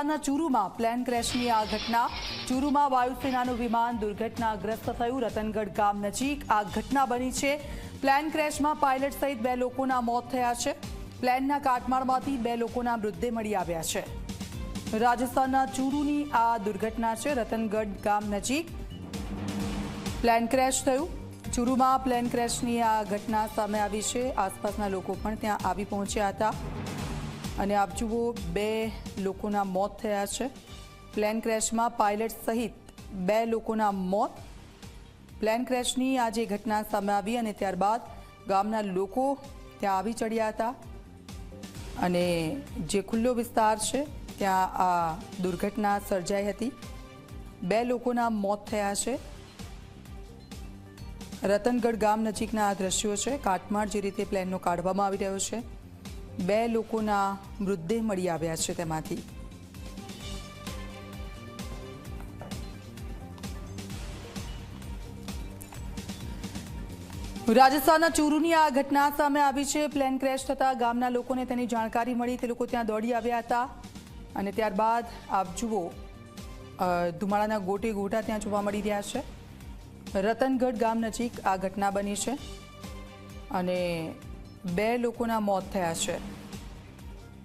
રાજસ્થાનના ચુરુમાં પ્લેન ક્રેશની આ ઘટના. ચુરુમાં વાયુસેનાનું વિમાન દુર્ઘટનાગ્રસ્ત થયું. રતનગઢ ગામ નજીક આ ઘટના બની છે. પ્લેન ક્રેશમાં પાયલટ સહિત બે લોકોના મોત થયા છે. પ્લેનના કાટમાળમાંથી બે લોકોના મૃતદેહ મળી આવ્યા છે. રાજસ્થાનના ચુરુની આ દુર્ઘટના છે. રતનગઢ ગામ નજીક પ્લેન ક્રેશ થયું. ચુરુમાં પ્લેન ક્રેશની આ ઘટના સામે આવી છે. આસપાસના લોકો પણ ત્યાં આવી પહોંચ્યા હતા. અને આપ જુઓ, બે લોકોના મોત થયા છે. પ્લેન ક્રેશમાં પાયલટ સહિત બે લોકોના મોત. પ્લેન ક્રેશની આજે ઘટના સામે આવી અને ત્યારબાદ ગામના લોકો ત્યાં આવી ચડ્યા હતા. અને જે ખુલ્લો વિસ્તાર છે, ત્યાં આ દુર્ઘટના સર્જાઈ હતી. બે લોકોના મોત થયા છે. રતનગઢ ગામ નજીકના આ દ્રશ્યો છે. કાટમાળ જે રીતે પ્લેનનો કાઢવામાં આવી રહ્યો છે. બે લોકોના મૃતદેહ મળી આવ્યા છે તેમાંથી. રાજસ્થાનના ચૂરુની આ ઘટના સામે આવી છે. પ્લેન ક્રેશ થતા ગામના લોકોને તેની જાણકારી મળી. તે લોકો ત્યાં દોડી આવ્યા હતા. અને ત્યારબાદ આપ જુઓ ધુમાડાના ગોટે ગોટા ત્યાં જોવા મળી રહ્યા છે. રતનગઢ ગામ નજીક આ ઘટના બની છે. અને બે લોકોના મોત થયા છે.